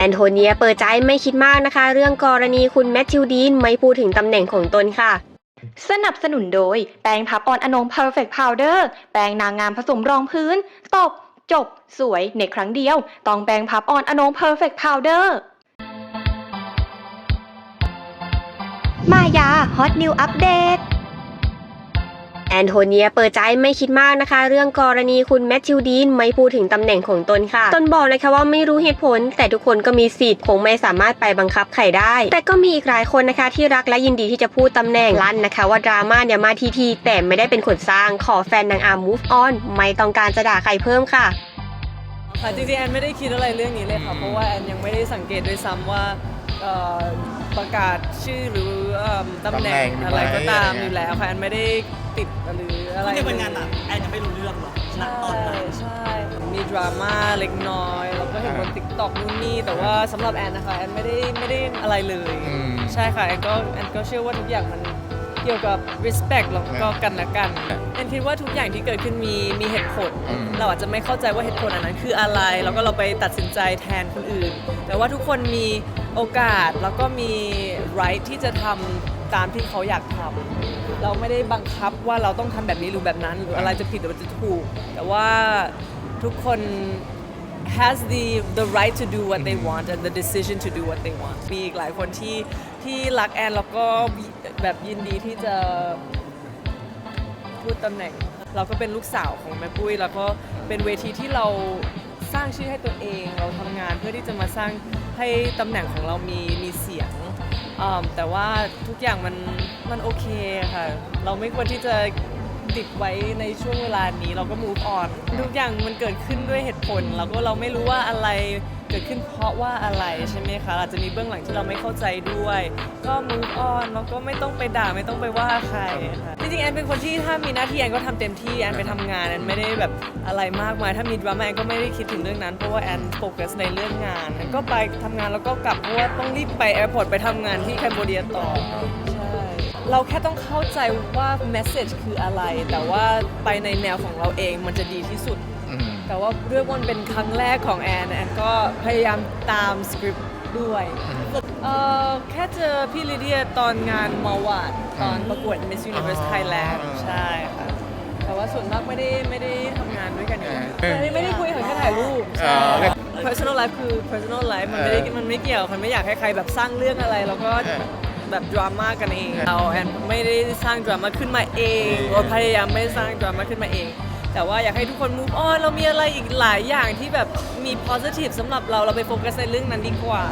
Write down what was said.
แอนโทเนียเปิดใจไม่คิดมากนะคะ เรื่องกรณีคุณแมทธิวดีนไม่พูดถึงตำแหน่งของตนค่ะ สนับสนุนโดย แปรงพับออนอนง Perfect Powder แปรงนางงามผสมรองพื้น ตบ จบ สวยในครั้งเดียว ต้องแปรงพับออนอนง Perfect Powder มายาฮอตนิวอัปเดต แอนโทเนียเปิดใจไม่คิดมากนะคะ เรื่องกรณีคุณแมทธิวดีนไม่พูดถึงตำแหน่งของตนค่ะ ตนบอกนะคะว่าไม่รู้เหตุผล แต่ทุกคนก็มีสิทธิ์คงไม่สามารถไปบังคับใครได้ แต่ก็มีอีกหลายคนนะคะที่รักและยินดีที่จะพูดตำแหน่งลั่นนะคะ ว่าดราม่าเนี่ยมาทีทีแต่ไม่ได้เป็นคนสร้างขอแฟนนางอาร์ม move on ไม่ต้องการจะด่าใครเพิ่มค่ะค่ะจริงๆแอนไม่ได้คิดอะไรเรื่องนี้เลยค่ะเพราะว่าแอนยังไม่ได้สังเกตด้วยซ้ำว่าประกาศชื่อหรือตำแหน่งตำแหน่งอะไรก็ตามไหมอยู่แล้วค่ะแอนไม่ได้ ติดหรืออะไรที่เป็นงานหนักแอนยังไม่รู้เรื่องหรอกณใช่ตอนนั้นใช่มีดราม่าเล็กน้อยแล้วก็เห็นบนติ๊กต็อกนู่นนี่แต่ว่าสำหรับแอนนะคะแอนไม่ได้ไม่ได้อะไรเลยอืมใช่ค่ะแอนก็แอนก็เชื่อว่าทุกอย่างมันเกี่ยวกับ respect แล้วก็กันและกันแอนคิดว่าทุกอย่างที่เกิดขึ้นมีมีเหตุผลอืมเราอาจจะไม่เข้าใจว่าเหตุผลอันนั้นคืออะไร แล้วก็เราไปตัดสินใจแทนคนอื่น แต่ว่าทุกคนมีโอกาสแล้วก็มี right ที่จะทำ ตามที่เขาอยากทำเราไม่ได้บังคับว่าเราต้องทำแบบนี้หรือแบบนั้น หรืออะไรจะผิดหรือจะถูก แต่ว่าทุกคน has the the right to do what they want and the decision to do what they want มีอีกหลายคนที่ที่รักแอนแล้วก็แบบยินดีที่จะพูดตำแหน่ง เราก็เป็นลูกสาวของแม่ปุ้ย แล้วก็เป็นเวทีที่เราสร้างชื่อให้ตัวเอง เราทำงานเพื่อที่จะมาสร้างให้ตำแหน่งของเรามีมีเสียง อืมแต่ว่าทุกอย่างมันมันโอเคค่ะ เราไม่ควรที่จะ ติดไว้ในช่วงเวลานี้เราก็ move on ทุกอย่างมันเกิดขึ้นด้วยเหตุผล แล้วก็เราไม่รู้ว่าอะไรเกิดขึ้นเพราะว่าอะไรใช่ไหมคะอาจจะมีเบื้องหลังที่เราไม่เข้าใจด้วย ก็ move on แล้วก็ไม่ต้องไปด่าไม่ต้องไปว่าใครค่ะจริงๆแอนเป็นคนที่ถ้ามีหน้าที่แอนก็ทำเต็มที่แอนไปทำงานแอนไม่ได้แบบอะไรมากมายถ้ามีดราม่าแอนก็ไม่ได้คิดถึงเรื่องนั้นเพราะว่าแอนโฟกัสในเรื่องงานแอนก็ไปทำงานแล้วก็กลับเพราะว่าต้องรีบไปแอร์พอร์ตไปทำงานที่แคนเบเดียต่อ เราแค่ต้องเข้าใจว่า message คืออะไร แต่ว่าไปในแนวของเราเองมันจะดีที่สุด อืมแต่ว่าเรื่องมันเป็นครั้งแรกของแอนแอนก็พยายามตามสคริปต์ด้วยเอ่อแค่เจอพี่ลิเดียตอนงานมาวาดตอนประกวด Miss Universe อ๋อ Thailand ใช่ค่ะแต่ว่าส่วนมากไม่ได้ไม่ได้ทำงานด้วยกันอยู่เออ ไม่ได้ไม่ได้คุยค่ะแค่ถ่ายรูปอ๋อใช่ personal life คือ personal life มันไม่ได้เออมันไม่เกี่ยว มันไม่อยากให้ใครแบบสร้างเรื่องอะไร แล้วก็เออ แบบดราม่ากันเอง เราแอนไม่ได้สร้างดราม่าขึ้นมาเองหรือพยายามไม่สร้างดราม่าขึ้นมาเอง แต่ว่าอยากให้ทุกคน move on เรามีอะไรอีกหลายอย่างที่แบบมี positive สำหรับเราเราไปโฟกัสในเรื่องนั้นดีกว่า